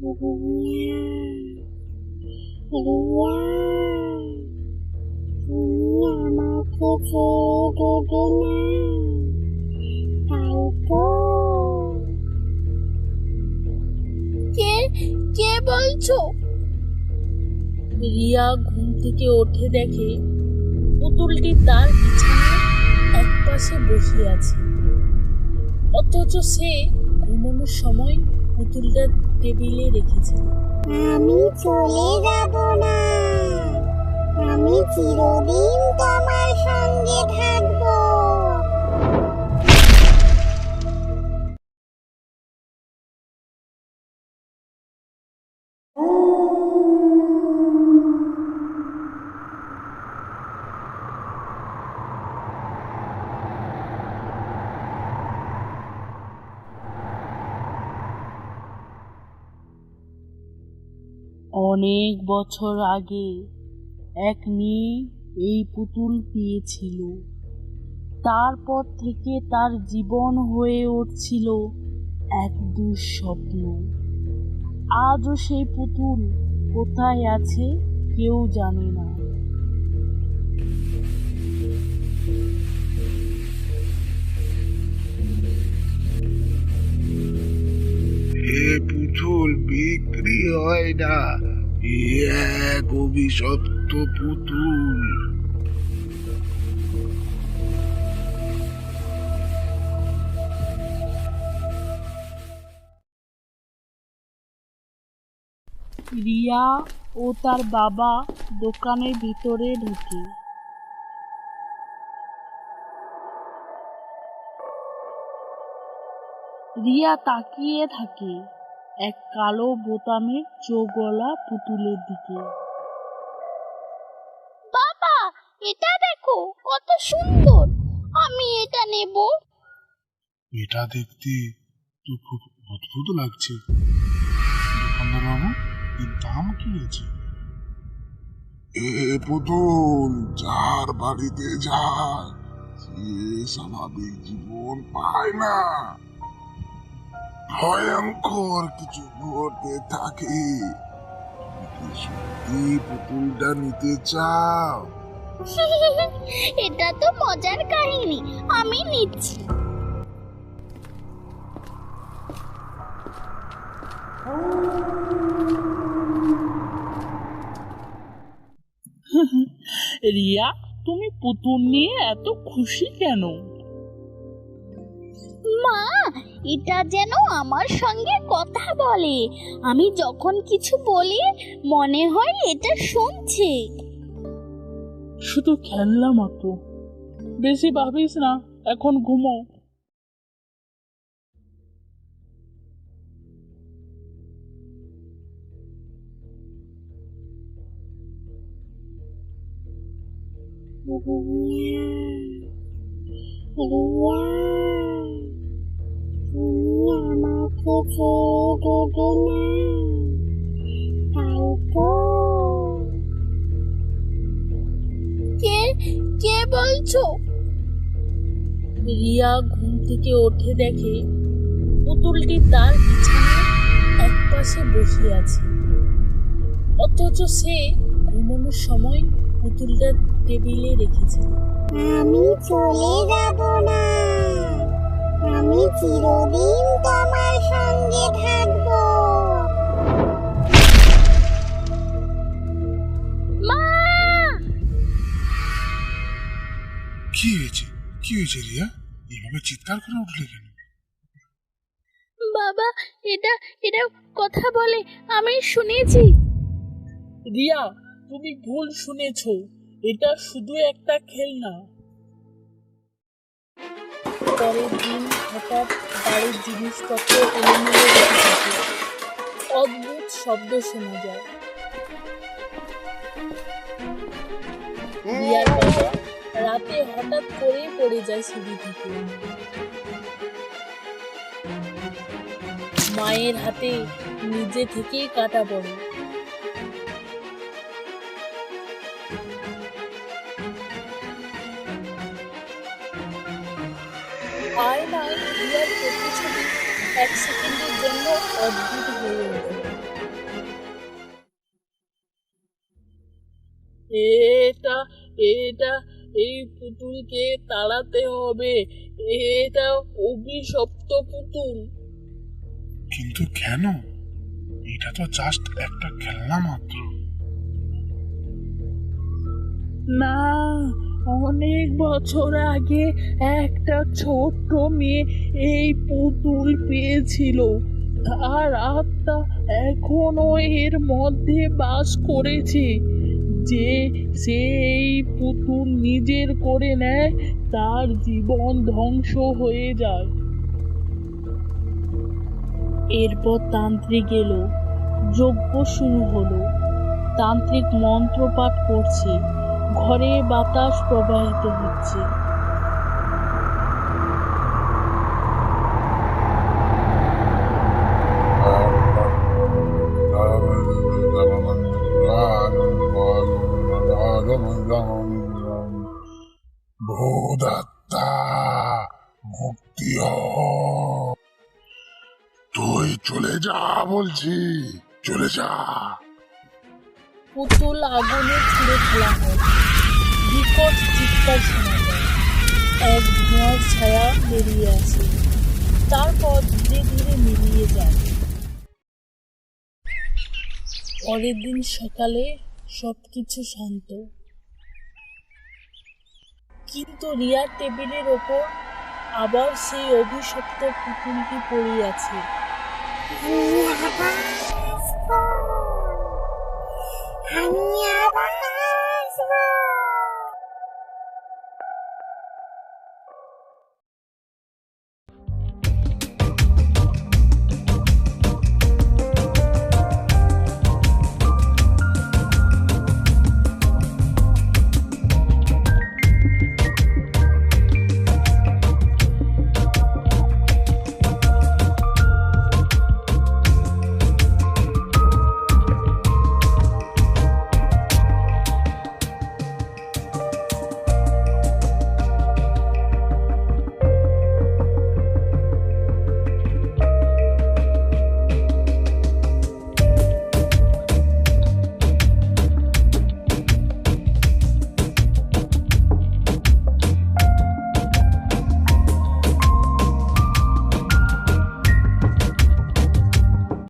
রিয়া তুমি আমাকে ছেড়ে দেবে না কে কে বলছো রিয়া ঘুম থেকে ওঠে দেখে পুতুলটি তার বিছানায় একপাশে বসে আছে। অথচ সে ঘুমানোর সময় পুতুলটা টেবিলে রেখেছে। আমি চলে যাব না। আমি চিরদিন তোমার সঙ্গে থাকব। অনেক বছর আগে এক মেয়ে এই পুতুল পেয়েছিল। তারপর থেকে তার জীবন হয়ে উঠছিল এক দুঃস্বপ্ন। আজও সেই পুতুল কোথায় আছে কেউ জানে না। পুতুল বিক্রি হয় না। এক অভিশপ্ত পুতুল। রিয়া ও তার বাবা দোকানের ভিতরে ঢুকে। রিয়া তাকিয়ে থাকে। এক কালো বোতামের চোগলা পুতুলের দিকে। বাবা এটা দেখো কত সুন্দর। আমি এটা নেব। এটা দেখতে তো খুব অদ্ভুত লাগছে। দোকানদার বাবু এর দাম কি আছে? এ পুতুল যার বাড়িতে যায় সে স্বাভাবিক জীবন পায় না। ভয়ঙ্কর কিছু ঘটতে থাকে। সত্যি পুতুলটা নিতে চাও? এটা তো মজার কাহিনী আমি নিচ্ছি। রিয়া তুমি পুতুল নিয়ে এত খুশি কেন? মা এটা যেন আমার সঙ্গে কথা বলে। আমি যখন কিছু বলি মনে হয় এটা শুনছে। শুধু খেলনা মাত্র। বেশি ভাবিস না এখন ঘুমো। রিয়া ছেড়ে দেবে না তাই তো কে কে বলছো? রিয়া ঘুম থেকে ওঠে দেখে পুতুলটি তার বিছানায় একপাশে বসে আছে। অথচ সে ঘুমানোর সময় পুতুলটা টেবিলে রেখেছে। আমি চলে যাব আমি চিরদিন তোমার সঙ্গে থাকব কি হয়েছে কি হয়েছে রিয়া এইভাবে চিৎকার করে উঠলে কেন বাবা, এটা এটা কথা বলে, আমি শুনেছি। রিয়া, তুমি ভুল শুনেছো। এটা শুধু একটা খেলনা। পরের দিন হঠাৎ বাড়ির জিনিসপত্র এলোমেলো হতে থাকে। অদ্ভুত শব্দ শোনা যায়। রাতে হঠাৎ করে পড়ে যায় সিঁড়ি থেকে। মায়ের হাতে নিজে থেকেই কাটা পড়ে। আয়নায় রিয়ার প্রতিচ্ছবি এক সেকেন্ডের জন্য অদ্ভুত হয়ে ওঠে। এটা এটা এই পুতুলকে তাড়াতে হবে। এটা অভিশপ্ত পুতুল। কিন্তু কেন? এটা তো জাস্ট একটা খেলনা মাত্র। না অনেক বছর আগে একটা ছোট্ট মেয়ে এই পুতুল পেয়েছিল। তার আত্মা এখনও এর মধ্যে বাস করেছে। যে সেই পুতুল নিজের করে নেয়, তার জীবন ধ্বংস হয়ে যায়। এরপর তান্ত্রিক এলো। যজ্ঞ শুরু হলো। তান্ত্রিক মন্ত্র পাঠ করছে। ঘরে বাতাস প্রবাহিত হচ্ছে। ভোদাত্তা মুক্তি হ। তুই চলে যা বলছি চলে যা। পুতুল আগুনে ছুঁড়ে ফেলা হয়। বিকট চিৎকার শোনা যায় এক ধোঁয়ার ছায়া বেরিয়ে আসে। তারপর ধীরে ধীরে মিলিয়ে যায়। পরের দিন সকালে সব কিছু শান্ত। কিন্তু রিয়ার টেবিলের ওপর আবার সেই অভিশপ্ত পুতুলটি পড়ে আছে। আমি